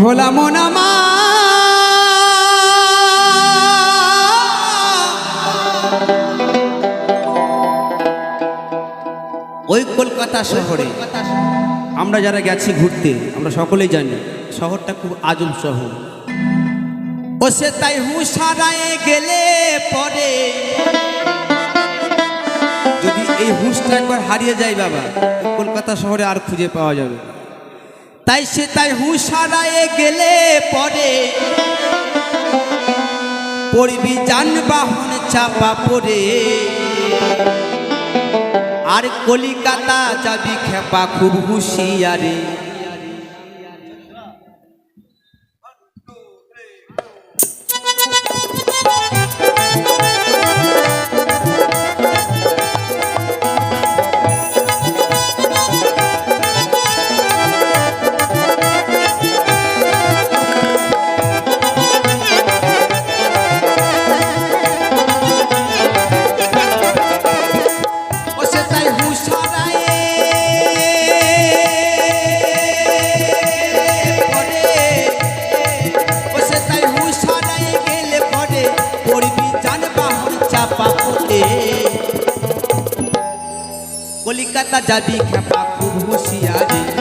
ভোলা মনামা ওই কলকাতা শহরে আমরা যারা গেছি ঘুরতে, আমরা সকলেই জানি শহরটা খুব আজব শহর। ও সে তাই হুঁসারায় গেলে পরে। যদি এই হুঁসটা একবার হারিয়ে যায় বাবা, কলকাতা শহরে আর খুঁজে পাওয়া যাবে না। তাই সে তাই হুঁসারায় গেলে পরে। পড়বি যানবাহন চাপা পড়ে। আর কলিকাতা যাবি খেপা খুব হুঁশিয়ারে। কলিকাতা যাবি খেপা খুব হুঁশিয়ারি।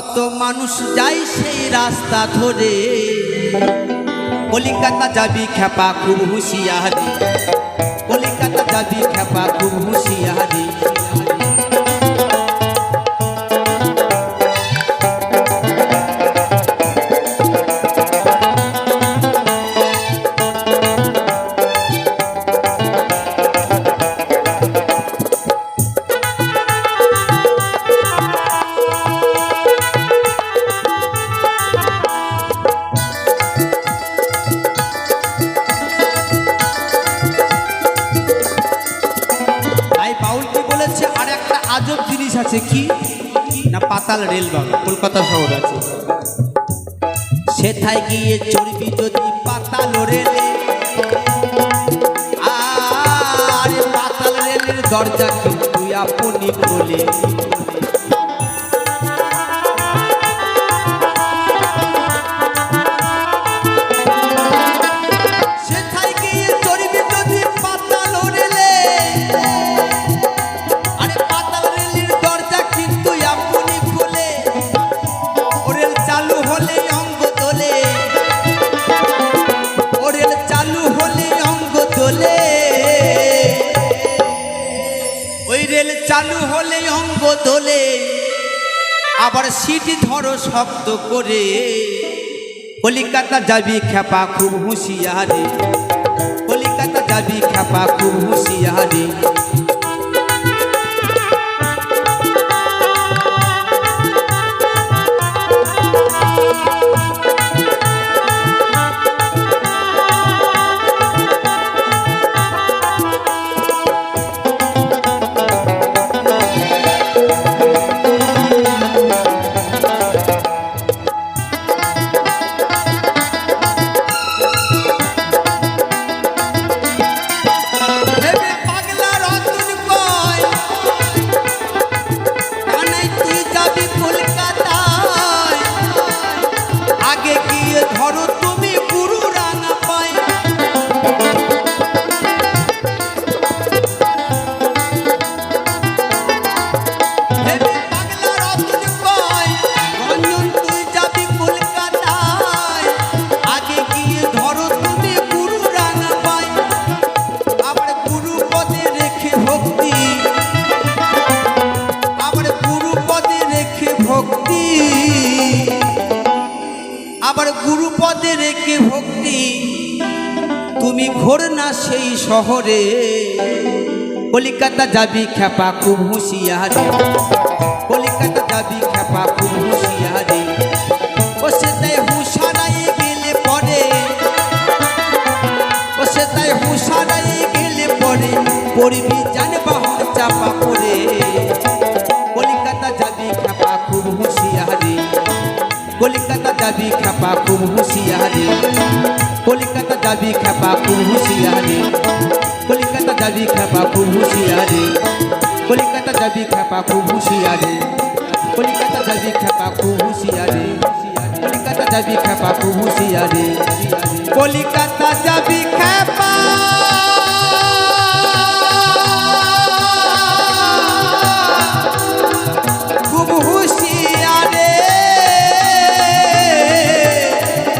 কত মানুষ যায় সেই রাস্তা ধরে। কলিকাতা যাবি খেপা খুব হুঁশিয়ারি। কলিকাতা যাবি খেপা খুব হুঁশিয়ারি। আছে কি না পাতাল রেল বাবা কলকাতা শহর আছে। সেথায় গিয়ে চড়বি যদি পাতাল রেলে। আর পাতাল রেলের দরজা কিন্তু আপনি বলে চালু হলে অঙ্গ দোলে, আবার সিটি ধরো শক্ত করে। কলিকাতা যাবি খেপা খুব হুঁশিয়ারে, কলিকাতা যাবি খেপা খুব হুঁশিয়ারি। ভক্তি, তুমি ঘোর না সেই শহরে। কলিকাতা যাবি খেপা খুব হুঁশিয়ারে, কলিকাতা যাবি খেপা খুব হুঁশিয়ারে। ও সে তাই হুঁশারাই গেলে পরে, ও সে তাই হুঁশারাই গেলে পরে, পড়বি যাবি খেপা খুব হুঁশিয়ারে কলিকাতা যাবি খেপা খুব হুঁশিয়ারে কলিকাতা যাবি খেপা খুব হুঁশিয়ারে কলিকাতা যাবি খেপা খুব হুঁশিয়ারে কলিকাতা যাবি খেপা খুব হুঁশিয়ারে কলিকাতা যাবি খেপা খুব হুঁশিয়ারে কলিকাতা যাবি খেপা